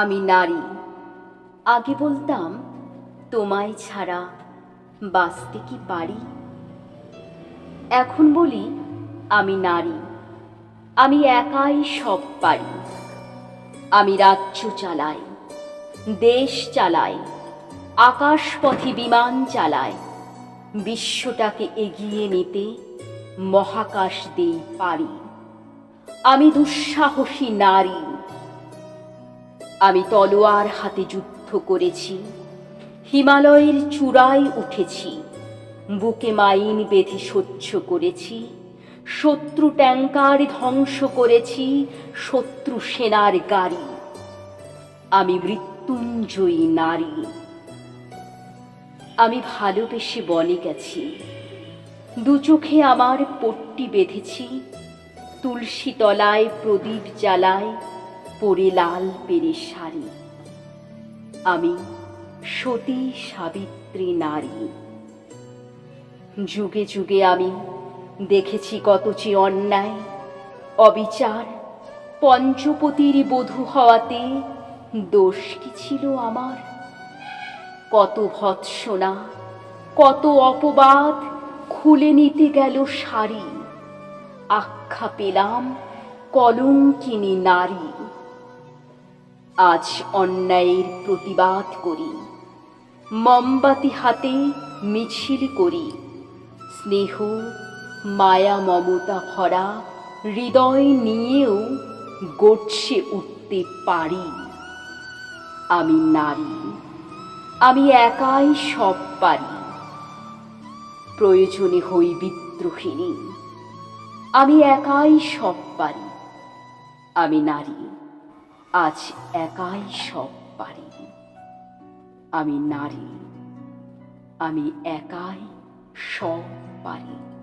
আমি নারী। আগে বলতাম, তোমায় ছাড়া বাঁচতে কি পারি? এখন বলি, আমি নারী। আমি একাই সব পারি। আমি রাজ্য চালাই, দেশ চালাই, আকাশপথে বিমান চালাই, বিশ্বটাকে এগিয়ে নিতে মহাকাশ দেই পারি। আমি দুঃসাহসী নারী। আমি তলোয়ার হাতে যুদ্ধ করেছি। হিমালয়ের চূড়ায় উঠেছি। বুকে মাইন বেঁধে সহ্য করেছি। শত্রু ট্যাঙ্কার ধ্বংস করেছি। শত্রু সেনার গাড়ি। আমি মৃত্যুঞ্জয়ী নারী। আমি ভালোবেসে বনে গেছি। দু চোখে আমার পট্টি বেঁধেছি। তুলসী তলায় প্রদীপ জ্বালায়। পরে লাল পেরে শাড়ি। আমি সতী সাবিত্রী নারী। যুগে যুগে আমি দেখেছি কত যে অন্যায়, অবিচার, পঞ্চপতির বধূ হওয়াতে দোষ কি ছিল আমার? কত ভৎসনা, কত অপবাদ, খুলে নিতে গেল শাড়ি। আখ্যা পেলাম কলঙ্কিনী নারী। আজ অন্যায়ের প্রতিবাদ করি। মমবাতি হাতে মিছিল করি। স্নেহ, মায়া মমতা ভরা হৃদয় নিয়েও গড়ছে উঠতে পারি। আমি নারী, আমি একাই সব পারি। প্রয়োজনে হই বিদ্রোহিণী আমি একাই সব পারি। আমি নারী আজ একাই সব পারি। আমি নারী আমি একাই সব পারি।